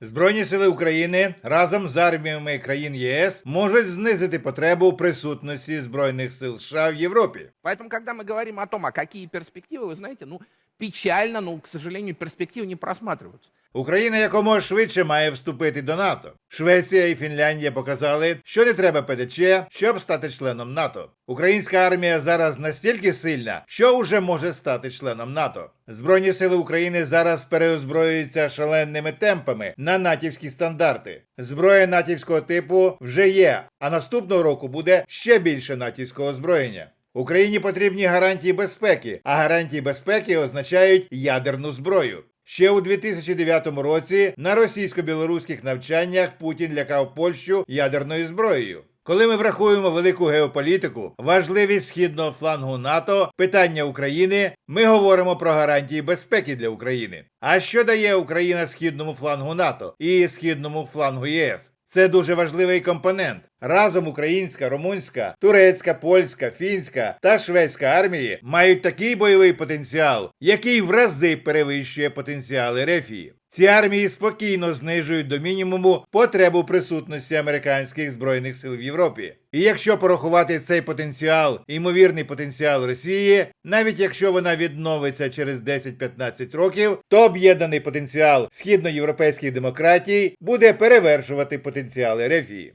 Збройні сили України разом з арміями країн ЄС можуть знизити потребу присутності збройних сил США в Європі. Поэтому, когда мы говорим о том, а какие перспективы, вы знаете, ну, печально, но, к сожалению, перспективы не просматриваются. Україна якомога швидше має вступити до НАТО. Швеція і Фінляндія показали, що не треба ПДЧ, щоб стати членом НАТО. Українська армія зараз настільки сильна, що вже може стати членом НАТО. Збройні сили України зараз переозброюються шаленими темпами на натівські стандарти. Зброя натівського типу вже є, а наступного року буде ще більше натівського озброєння. Україні потрібні гарантії безпеки, а гарантії безпеки означають ядерну зброю. Ще у 2009 році на російсько-білоруських навчаннях Путін лякав Польщу ядерною зброєю. Коли ми врахуємо велику геополітику, важливість східного флангу НАТО, питання України, ми говоримо про гарантії безпеки для України. А що дає Україна східному флангу НАТО і східному флангу ЄС? Це дуже важливий компонент. Разом українська, румунська, турецька, польська, фінська та шведська армії мають такий бойовий потенціал, який в рази перевищує потенціали Рефії. Ці армії спокійно знижують до мінімуму потребу присутності американських збройних сил в Європі. І якщо порахувати цей потенціал, ймовірний потенціал Росії, навіть якщо вона відновиться через 10-15 років, то об'єднаний потенціал східноєвропейських демократій буде перевершувати потенціали Рефії.